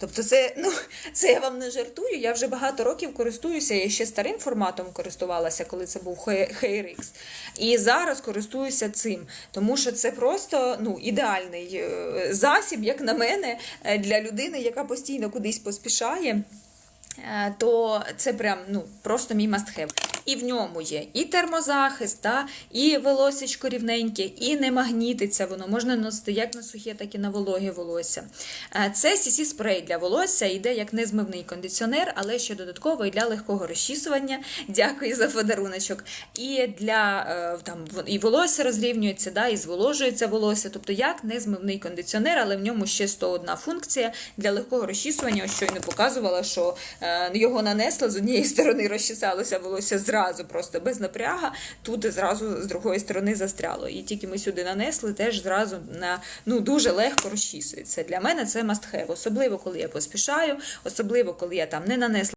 Тобто, це, ну, це я вам не жартую. Я вже багато років користуюся. Я ще старим форматом користувалася, коли це був HeyRX. І зараз користуюся цим, тому що це просто ну, ідеальний е, засіб, як на мене, е, для людини, яка постійно кудись поспішає. Е, То це прям ну просто мій have. І в ньому є і термозахист, та, і волосечко рівненьке, і не магнітиться воно. Можна носити як на сухе, так і на вологе волосся. Е, Це CC спрей для волосся, йде як незмивний кондиціонер, але ще додатково і для легкого розчісування. Дякую за подаруночок. І для е, там і волосся розрівнюється, да, і зволожується волосся. Тобто як незмивний кондиціонер, але в ньому ще 101 функція для легкого розчісування. Ось щойно показувала, що його нанесла з однієї сторони розчесалося волосся зразу, просто без напряга. Тут зразу з другої сторони застряло. І тільки ми сюди нанесли, теж зразу на ну дуже легко розчісується. Для мене це must have. особливо коли я поспішаю, особливо коли я там не нанесла.